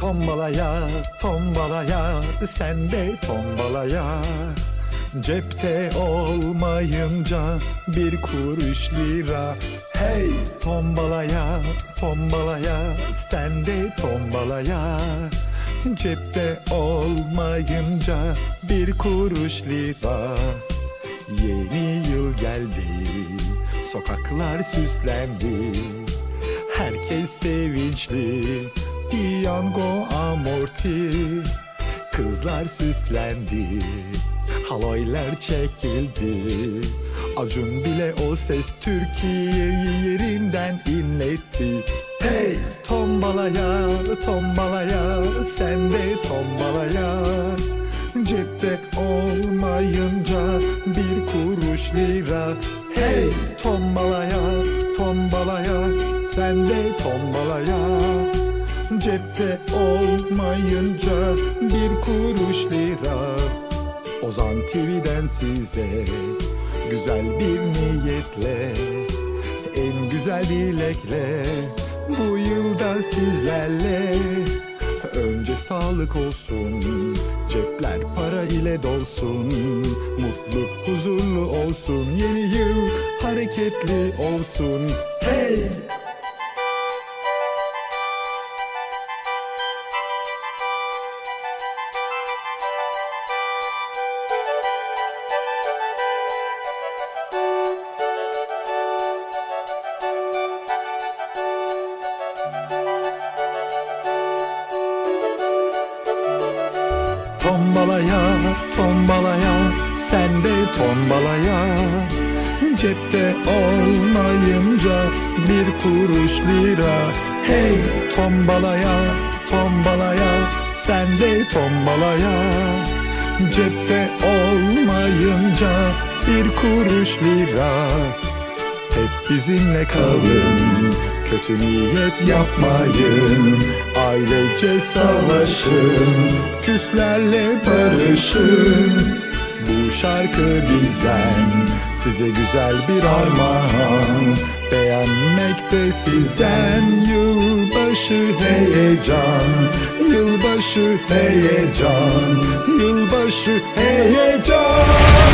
tombalaya, tombalaya, sen de tombalaya. Cepte olmayınca bir kuruş lira. Hey tombalaya, tombalaya, sen de tombalaya. Cepte olmayınca bir kuruş lira. Yeni yıl geldi, sokaklar süslendi. Herkes sevinçli, piyango amorti. Kızlar süslendi, haloylar çekildi. Acun bile o ses Türkiye'yi yerinden inletti. Hey tombalaya, tombalaya, sen de tombalaya. Cepte olmayınca bir kuruş lira. Hey tombalaya, tombalaya, sen de tombalaya. Cepte olmayınca bir kuruş lira. Ozan TV'den size güzel bir niyetle en güzel dilekle bu yılda sizlerle. Önce sağlık olsun cepler para ile dolsun mutlu huzurlu olsun yeni yıl hareketli olsun. Hey Tombalaya, tombalaya, sen de tombalaya. Cepte olmayınca bir kuruş lira. Hey tombalaya, tombalaya, sen de tombalaya. Cepte olmayınca bir kuruş lira. Hep bizimle kalın Kötü niyet yapmayın Ailece savaşın Küslerle barışın. Bu şarkı bizden Size güzel bir armağan. Beğenmek de sizden Yılbaşı heyecan. Yılbaşı heyecan Yılbaşı heyecan